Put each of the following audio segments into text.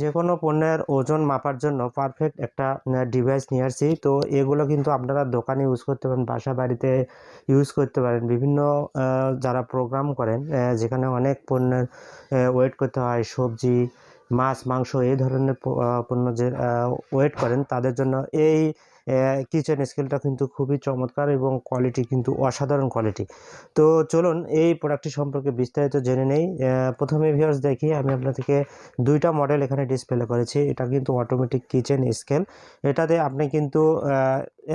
যে কোনো পণ্যের ওজন মাপার জন্য পারফেক্ট একটা ডিভাইস নিয়ে আসছি। তো এগুলো কিন্তু আপনারা দোকানে ইউজ করতে পারেন, বাসা বাড়িতে ইউজ করতে পারেন। বিভিন্ন যারা প্রোগ্রাম করেন যেখানে অনেক পণ্যের ওয়েট করতে হয়, সবজি, মাছ, মাংস, এই ধরনের পণ্য যে ওয়েট করেন, তাদের জন্য এই কিচেন স্কেলটা কিন্তু খুবই চমৎকার এবং কোয়ালিটি কিন্তু অসাধারণ কোয়ালিটি তো চলুন এই প্রোডাক্টটি সম্পর্কে বিস্তারিত জেনে নেই। প্রথমে ভিউয়ার্স দেখি, আমি আপনাদেরকে দুইটা মডেল এখানে ডিসপ্লে করেছি। এটা কিন্তু অটোমেটিক কিচেন স্কেল এটাতে আপনি কিন্তু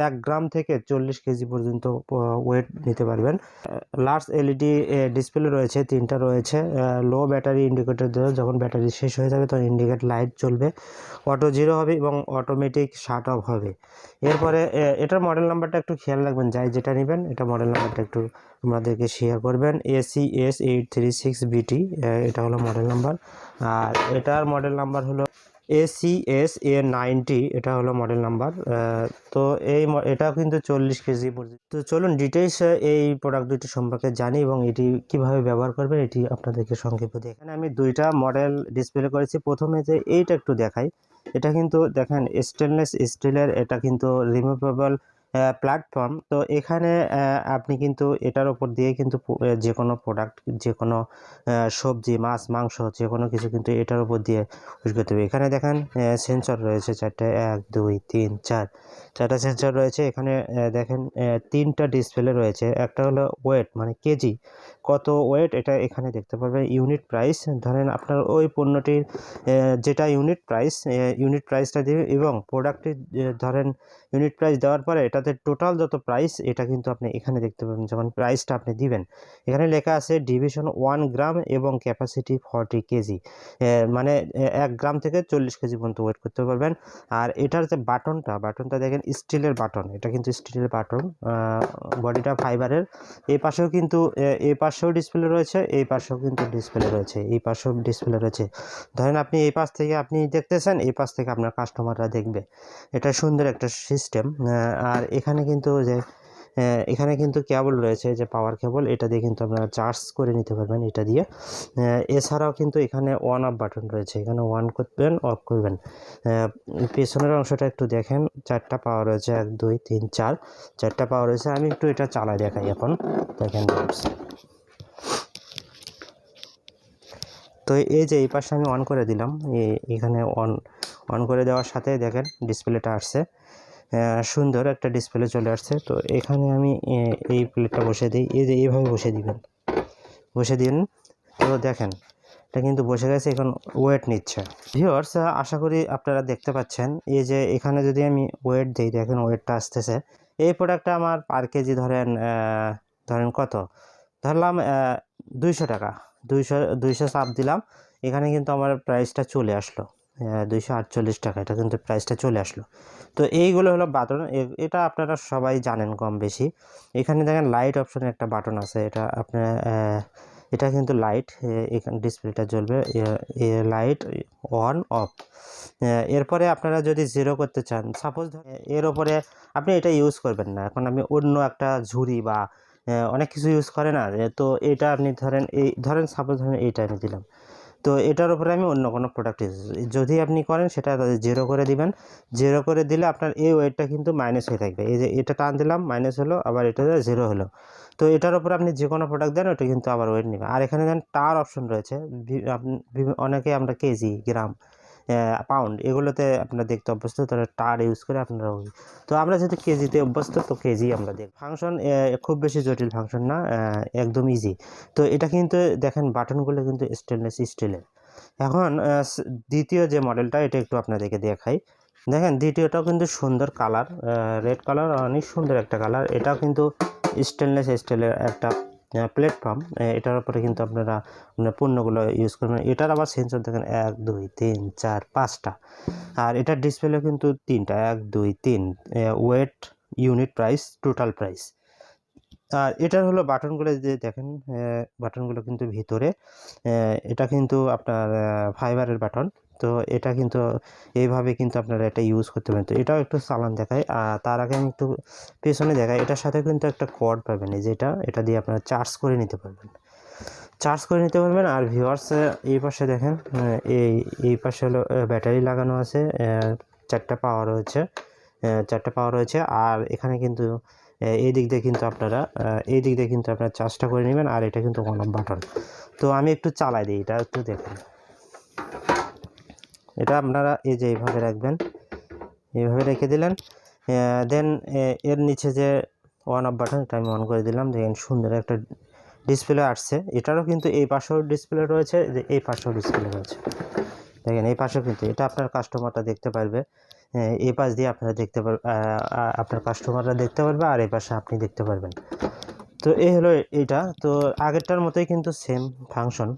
এক গ্রাম থেকে চল্লিশ কেজি পর্যন্ত ওয়েট নিতে পারবেন। লার্জ এলইডি ডিসপ্লে রয়েছে, তিনটা রয়েছে। লো ব্যাটারি ইন্ডিকেটর দেওয়া যখন ব্যাটারি শেষ হয়ে যাবে, তখন ইন্ডিকেট লাইট চলবে অটো জিরো হবে এবং অটোমেটিক শার্ট অফ হবে। এরপরে এটার মডেল নাম্বারটা একটু খেয়াল রাখবেন, যাই যেটা নেবেন, এটা মডেল নাম্বারটা একটু আমাদেরকে শেয়ার করবেন AC S eight three six BT এটা হলো মডেল নাম্বার আর এটার মডেল নাম্বার হলো এসি এস এ নাইনটি এটা হলো মডেল নাম্বার তো এই এটা কিন্তু চল্লিশ কেজি পর্যন্ত। তো চলুন ডিটেলস এই প্রোডাক্ট দুটি সম্পর্কে জানি এবং এটি কীভাবে ব্যবহার করবেন, এটি আপনাদেরকে সংক্ষেপে এখানে আমি দুইটা মডেল ডিসপ্লে করেছি, প্রথমে যে এইটা একটু দেখাই। এটা কিন্তু দেখেন স্টেনলেস স্টিলের এটা কিন্তু রিমুভেবল প্ল্যাটফর্ম তো এখানে আপনি কিন্তু এটার উপর দিয়ে কিন্তু যে কোনো প্রোডাক্ট যে কোনো সবজি, মাছ, মাংস, যে কোনো কিছু কিন্তু এটার উপর দিয়ে ইউজ করতে হবে। এখানে দেখেন সেন্সর রয়েছে চারটে, এক, দুই, তিন, চার। চারটা সেন্সর রয়েছে। এখানে দেখেন তিনটা ডিসপ্লে রয়েছে। একটা হলো ওয়েট মানে কেজি। কত ওয়েট এটা এখানে দেখতে পারবেন ইউনিট প্রাইস ধরেন আপনার ওই পণ্যটির যেটা ইউনিট প্রাইস ইউনিট প্রাইসটা দিবে এবং প্রোডাক্টটির ধরেন ইউনিট প্রাইস দেওয়ার পরে এটাতে টোটাল যত প্রাইস এটা কিন্তু আপনি এখানে দেখতে পাবেন যখন প্রাইসটা আপনি দিবেন। এখানে লেখা আছে ডিভিশন ওয়ান গ্রাম এবং ক্যাপাসিটি ফর্টি কেজি মানে এক গ্রাম থেকে চল্লিশ কেজি পর্যন্ত ওয়েট করতে পারবেন। আর এটার যে বাটনটা বাটনটা দেখেন স্টিলের বাটন এটা কিন্তু স্টিলের বাটন বডিটা ফাইবারের এই পাশেও কিন্তু আহ, এই পাশেও ডিসপ্লে রয়েছে, এই পাশেও কিন্তু ডিসপ্লে রয়েছে, এই পাশেও ডিসপ্লে রয়েছে। ধরেন আপনি এই পাশ থেকে আপনি দেখতেছেন, এই পাশ থেকে আপনার কাস্টমাররা দেখবে। এটা সুন্দর একটা সিস্টেম আর এখানে কিন্তু যে এখানে কিন্তু কেবল রয়েছে যে পাওয়ার কেবল এটা দিয়ে কিন্তু আপনারা চার্জ করে নিতে পারবেন এটা দিয়ে। এছাড়াও কিন্তু এখানে অন অফ বাটন রয়েছে, এখানে অন করবেন অফ করবেন। পেছনের অংশটা একটু দেখেন, চারটা পাওয়ার রয়েছে, এক, দুই, তিন, চার, চারটা পাওয়ার রয়েছে। আমি একটু এটা চালাই দেখাই এখন। দেখেন তো এই যে এই পাশে আমি অন করে দিলাম। এখানে অন অন করে দেওয়ার সাথে দেখেন ডিসপ্লেটা আসছে। সুন্দর একটা ডিসপ্লে চলে আসছে। তো এখানে আমি এই প্লেটটা বসে দিই। এই যে এইভাবে বসে দিবেন। বসে দিন। তো দেখেন, এটা কিন্তু বসে গেছে, এখন ওয়েট নিচ্ছে। ভিওর্স আশা করি আপনারা দেখতে পাচ্ছেন। এই যে এখানে যদি আমি ওয়েট দিই, দেখেন ওয়েটটা আসতেছে। এই প্রোডাক্টটা আমার পার কেজি ধরেন ধরেন কত? ধরলাম দুইশো টাকা। দুইশো দুইশো চাপ দিলাম। এখানে কিন্তু আমার প্রাইসটা চলে আসলো। দুইশো আটচল্লিশ টাকা। এটা কিন্তু প্রাইসটা চলে আসলো। তো এইগুলো হলো বাটন। এটা আপনারা সবাই জানেন কম বেশি এখানে দেখেন লাইট অপশনে একটা বাটন আছে। এটা আপনার এটা কিন্তু লাইট এখানে ডিসপ্লেটা জ্বলবে। লাইট অন অফ এরপরে আপনারা যদি জিরো করতে চান সাপোজ এর ওপরে আপনি এটা ইউজ করবেন না। এখন আমি অন্য একটা ঝুড়ি বা অনেক কিছু ইউজ করে না। তো এটা আপনি ধরেন এই, ধরেন সাপোজ ধরেন এইটা আমি দিলাম। তো এটার উপরে আমি অন্য কোনো প্রোডাক্ট ইউজ যদি আপনি করেন, সেটা জিরো করে দিবেন। জিরো করে দিলে আপনার এই ওয়েটটা কিন্তু মাইনাস হয়ে থাকবে। এই যে এটা টান দিলাম মাইনাস হলো, আবার এটা জিরো হলো। তো এটার উপর আপনি যে কোনো প্রোডাক্ট দেন, ওটা কিন্তু আবার ওয়েট নেবে। আর এখানে দেন, টার অপশন রয়েছে। অনেকে আমরা কেজি, গ্রাম পাউন্ড এগুলোতে আপনারা দেখতে অভ্যস্ত তারা টার ইউজ করে আপনারা তো আমরা যেহেতু কেজিতে অভ্যস্ত, তো কেজি আমরা দেখ ফাংশন খুব বেশি জটিল ফাংশন না একদম ইজি তো এটা কিন্তু দেখেন বাটনগুলো কিন্তু স্টেনলেস স্টিলের এখন দ্বিতীয় যে মডেলটা এটা একটু আপনাদেরকে দেখাই। দেখেন, দ্বিতীয়টাও কিন্তু সুন্দর কালার রেড কালার অনেক সুন্দর একটা কালার এটাও কিন্তু স্টেনলেস স্টিলের একটা প্ল্যাটফর্ম এটার উপরে কিন্তু আপনারা আপনার পণ্যগুলো ইউজ করবেন। এটার আবার সেন্সর দেখেন, এক, দুই, তিন, চার, পাঁচটা। আর এটার ডিসপ্লে কিন্তু তিনটা, এক, দুই, তিন weight unit price total price আর এটার হলো বাটনগুলো যে দেখেন বাটনগুলো কিন্তু ভিতরে এটা কিন্তু আপনার ফাইবারের বাটন তো এটা কিন্তু এইভাবে কিন্তু আপনারা এটা ইউজ করতে পারেন। তো এটাও একটু চালান দেখায়। আর তার আগে আমি একটু পেছনে দেখাই। এটার সাথে কিন্তু একটা কর্ড পাবেন। এই যেটা, এটা দিয়ে আপনারা চার্জ করে নিতে পারবেন। চার্জ করে নিতে পারবেন। আর ভিউয়ার্স এই পাশে দেখেন এই এই পাশে হলো ব্যাটারি লাগানো আছে। চারটা পাওয়ার রয়েছে। চারটা পাওয়ার রয়েছে। আর এখানে কিন্তু এই দিক দিয়ে কিন্তু আপনারা এই দিক দিয়ে কিন্তু আপনারা চার্জটা করে নেবেন। আর এটা কিন্তু অন অফ বাটন তো আমি একটু চালাই দিই। এটা একটু দেখেন। এটা আপনারা এই যে এইভাবে রাখবেন। এইভাবে রেখে দিলেন। দেন এর নিচে যে ওয়ান অফ বাটন এটা আমি অন করে দিলাম। দেখেন সুন্দর একটা ডিসপ্লে আসছে। এটারও কিন্তু এই পাশেও ডিসপ্লে রয়েছে, যে এই পাশেও ডিসপ্লে রয়েছে। দেখেন এই পাশেও কিন্তু, এটা আপনার কাস্টমারটা দেখতে পারবে। এই পাশ দিয়ে আপনারা দেখতে পার আপনার কাস্টমাররা দেখতে পারবে আর এই পাশে আপনি দেখতে পারবেন। তো এই হলো এটা তো আগেরটার মতোই কিন্তু সেম ফাংশন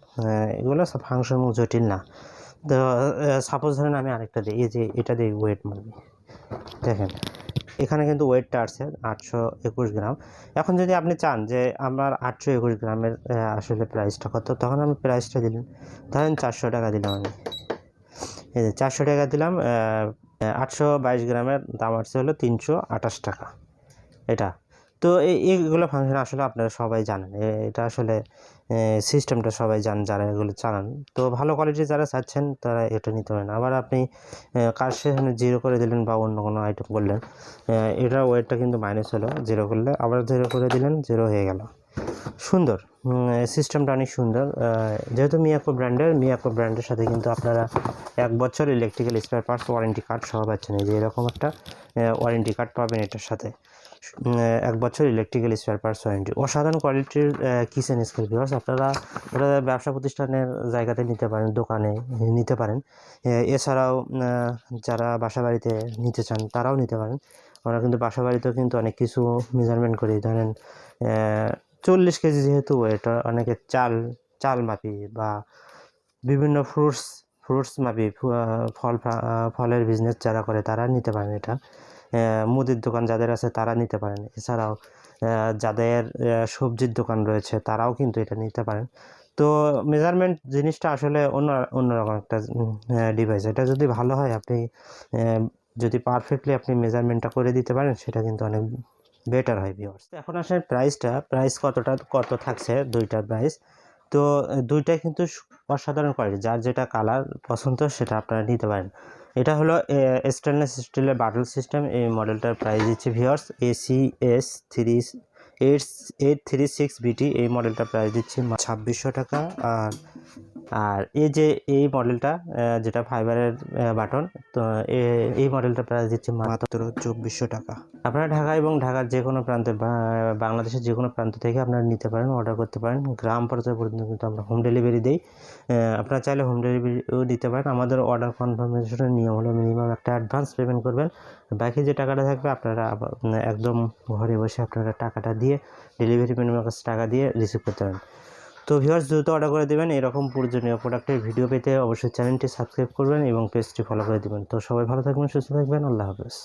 এগুলো সব ফাংশন জটিল না। সাপোজ ধরেন আমি আরেকটা দিই, এই যে এটা দিই ওয়েট মারবি। দেখেন, এখানে কিন্তু ওয়েটটা আসছে আটশো একুশ গ্রাম। এখন যদি আপনি চান যে আমার আটশো একুশ গ্রামের আসলে প্রাইসটা কত, তখন আমি প্রাইসটা দিলেন ধরেন চারশো টাকা দিলাম আমি। এই যে চারশো টাকা দিলাম আটশো বাইশ গ্রামের দাম আসছে হলো তিনশো আঠাশ টাকা। এটা। তো এই এইগুলো ফাংশন আসলে আপনারা সবাই জানেন। এটা আসলে সিস্টেমটা সবাই জান, যারা এগুলো চালান। তো ভালো কোয়ালিটি যারা চাচ্ছেন, তারা এটা নিতে পারেন। আবার আপনি কার সেখানে জিরো করে দিলেন বা অন্য কোনো আইটেম করলেন এটার ওয়েটটা কিন্তু মাইনাস হলো জিরো করলে আবার জিরো করে দিলেন জিরো হয়ে গেল। সুন্দর। সিস্টেমটা অনেক সুন্দর। যেহেতু মিয়াকো ব্র্যান্ডের মিয়াকো ব্র্যান্ডের সাথে কিন্তু আপনারা এক বছর electrical spare parts warranty card সহ পাচ্ছেন। এই যে এরকম একটা ওয়ারেন্টি কার্ড পাবেন এটার সাথে। এক বছর ইলেকট্রিক্যাল স্পেয়ার পার্টস ওয়ারেন্টি অসাধারণ কোয়ালিটির কিচেন স্কেল ভিউয়ার্স আপনারা ওটা ব্যবসা প্রতিষ্ঠানের জায়গাতে নিতে পারেন, দোকানে নিতে পারেন। এছাড়াও যারা বাসা বাড়িতে নিতে চান, তারাও নিতে পারেন। আমরা কিন্তু বাসা বাড়িতেও কিন্তু অনেক কিছু মেজারমেন্ট করি ধরেন চল্লিশ কেজি যেহেতু, এটা অনেকে চাল চাল মাপি বা বিভিন্ন ফ্রুটস ফ্রুটস মাপি ফল ফলের বিজনেস যারা করে, তারা নিতে পারেন এটা। মুদির দোকান যাদের আছে তারা নিতে পারেন। এছাড়াও যাদের সবজির দোকান রয়েছে তারাও কিন্তু এটা নিতে পারেন। তো মেজারমেন্ট জিনিসটা আসলে অন্য, অন্যরকম একটা ডিভাইস এটা যদি ভালো হয়, আপনি যদি পারফেক্টলি আপনি মেজারমেন্টটা করে দিতে পারেন, সেটা কিন্তু অনেক বেটার হয় ভিউয়ার্স এখন আসলে প্রাইসটা প্রাইস কতটা, কত থাকছে দুইটার প্রাইস তো, দুইটাই কিন্তু অসাধারণ কোয়ালিটি যার যেটা কালার পছন্দ, সেটা আপনারা নিতে পারেন। এটা হলো স্টেনলেস স্টিলের বাটল সিস্টেম এই মডেলটার প্রাইস দিচ্ছে viewers AC S three eight eight three six BT এই মডেলটার প্রাইস দিচ্ছে ছাব্বিশশো টাকা। আর আর এই যে এই মডেলটা যেটা ফাইবারের বাটন তো এই মডেলটা প্রাইস দিচ্ছে মাত্র চব্বিশশো টাকা। আপনারা ঢাকা এবং ঢাকার যে কোনো প্রান্তে বাংলাদেশের যে কোনো প্রান্ত থেকে আপনারা নিতে পারেন অর্ডার করতে পারেন। গ্রাম পর্যায়ে পর্যন্ত কিন্তু আমরা হোম ডেলিভারি দিই। আপনারা চাইলে হোম ডেলিভারিও দিতে পারেন। আমাদের অর্ডার কনফার্মেশনের নিয়ম হলো মিনিমাম একটা অ্যাডভান্স পেমেন্ট করবেন। বাকি যে টাকাটা থাকবে আপনারা একদম ঘরে বসে আপনারা টাকাটা দিয়ে ডেলিভারি ম্যানের কাছে টাকা দিয়ে রিসিভ করতে পারেন। তো ভিউয়ার্স দ্রুত অর্ডার করে দেবেন। এরকম প্রয়োজনীয় প্রোডাক্টের ভিডিও পেতে অবশ্যই চ্যানেলটি সাবস্ক্রাইব করবেন এবং পেজটি ফলো করে দেবেন। তো সবাই ভালো থাকবেন, সুস্থ থাকবেন। আল্লাহ হাফেজ।